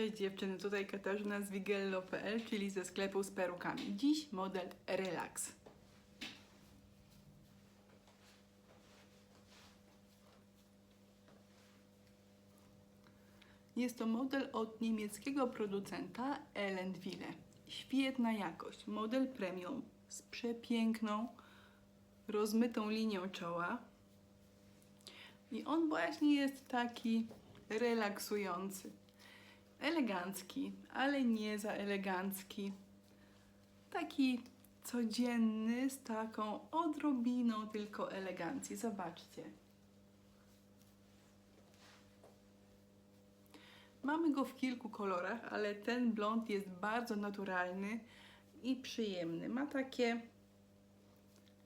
Cześć dziewczyny, tutaj Katarzyna z wigello.pl, czyli ze sklepu z perukami. Dziś model Relax. Jest to model od niemieckiego producenta Elendwille. Świetna jakość, model premium z przepiękną, rozmytą linią czoła. I on właśnie jest taki relaksujący. Elegancki, ale nie za elegancki. Taki codzienny, z taką odrobiną tylko elegancji. Zobaczcie. Mamy go w kilku kolorach, ale ten blond jest bardzo naturalny i przyjemny. Ma takie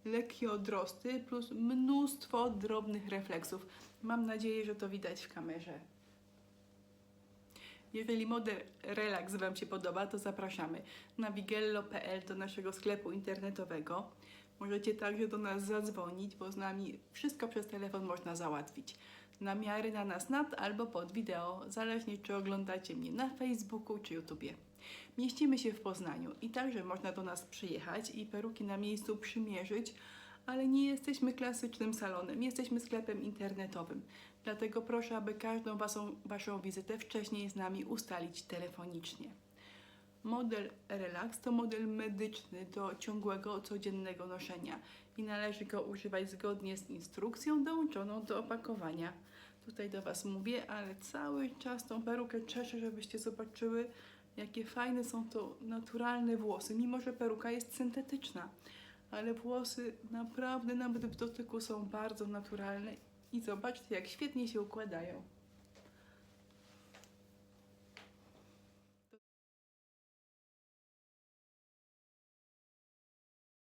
lekkie odrosty plus mnóstwo drobnych refleksów. Mam nadzieję, że to widać w kamerze. Jeżeli model Relax Wam się podoba, to zapraszamy na wigello.pl do naszego sklepu internetowego. Możecie także do nas zadzwonić, bo z nami wszystko przez telefon można załatwić. Namiary na nas nad albo pod wideo, zależnie czy oglądacie mnie na Facebooku czy YouTubie. Mieścimy się w Poznaniu i także można do nas przyjechać i peruki na miejscu przymierzyć, ale nie jesteśmy klasycznym salonem, jesteśmy sklepem internetowym. Dlatego proszę, aby każdą waszą, waszą wizytę wcześniej z nami ustalić telefonicznie. Model Relax to model medyczny do ciągłego, codziennego noszenia i należy go używać zgodnie z instrukcją dołączoną do opakowania. Tutaj do Was mówię, ale cały czas tą perukę czeszę, żebyście zobaczyły, jakie fajne są to naturalne włosy, mimo że peruka jest syntetyczna. Ale włosy naprawdę nawet w dotyku są bardzo naturalne i zobaczcie, jak świetnie się układają.